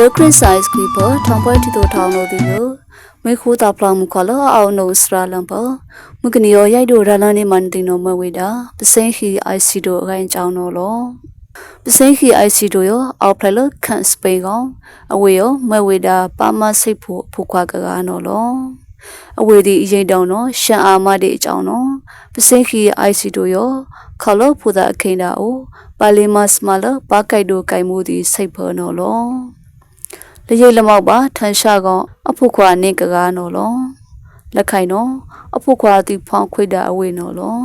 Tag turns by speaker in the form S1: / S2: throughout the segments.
S1: လောခရစ်ဆိုင်စကီပေါ်ထောင်ပွဲတီတိုထောင်လို့ဒီကိုမေခိုးတာပလမှုခလောအောင်နိုစရာလံပေါ်မကနီယောရိုက်တို့ရလန်နေမန်တင်နိုမဝေတာပစိန်ခီအိုက်စီတို့အခိုင်ကြောင်းတော့လောပစိန်ခီအိုက်စီတို့ရောအောက်ဖလခန့်စပိန်ကောင်အဝေရောမဝေတာပါမစိတ်ဖို့ဖုခွာကကားနော်လောအဝေဒီအရင်တောင်တော့ရှန်အာမတဲ့အကြောင်းတော့ပစိန်ခီအိုက်စီတို့ရောခလောဖူတာအခိန်တာအိုပါလီမတ်မလပါကိုက်တို့ကိုင်မှုဒီစိတ်ဖော်နော်လော လရိတ်လမောက်ပါထန်ရှာကောင်အဖို့ခွာနေကကားနော်လောလက်ခိုင်နော်အဖို့ခွာတီဖောင်းခွေတာအဝေနော်လော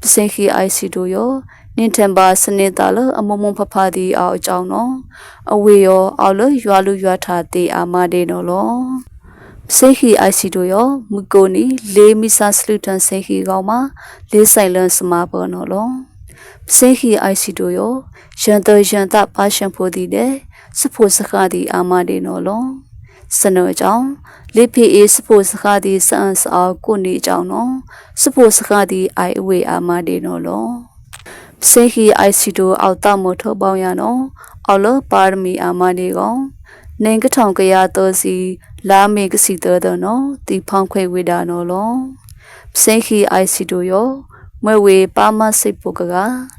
S1: ပစင်ခီအိုက်စီတို့ရောနင်တန်ပါစနေတာလအမမုံဖဖာဒီအောက်အကြောင်းနော်အဝေရောအောက်လရွာလူရွာထားတေအာမဒေနော်လောပစင်ခီအိုက်စီတို့ရောမူကိုနီလေးမီဆာစလူတန်စင်ခီကောင်မှာလေးဆိုင်လန်စမာပေါ်နော်လောပစိခီအိုက်စီတို့ရောရန်တရန်တပါရှင်ဖို့ဒီတဲ့ စဖို့စခါဒီအာမဒီနော်လောစနောကြောင့်လိဖေအေးစဖို့စခါဒီစန်စအောင်ကိုနေကြောင့်နော်စဖို့စခါဒီအိုင်အဝေအာမဒီနော်လောပစိခီအိုက်စီတို့အောက်တမထောပေါင်းရနော်အော်လပါရမီအာမဒီကောင်နင်ကထောင်ကရတော်စီလာမေကစီတော်တော်နော်ဒီဖောင်းခွေဝေတာနော်လောပစိခီအိုက်စီတို့ရောမွဲဝေပါမစိတ်ပုကက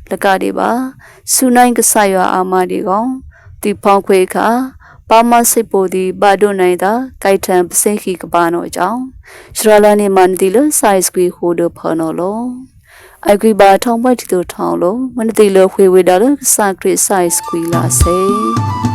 S1: လကတွေပါစူနိုင်ကဆာရွာအာမဒီကောင် ဒီဖောင်းခွေခါပါမစိတ်ပုဒီဘာဒိုနိုင်တာကိုက်ထံပစိတ်ခီကပါနောအကြောင်းရှရလာနေမန်ဒီလဆိုင်စကွေဟိုဒဖနောလောအကွေပါထောင်းပွက်တီတို့ထောင်းလို့မနတိလခွေဝေတာလစခရစ်ဆိုင်စကွေလာစေ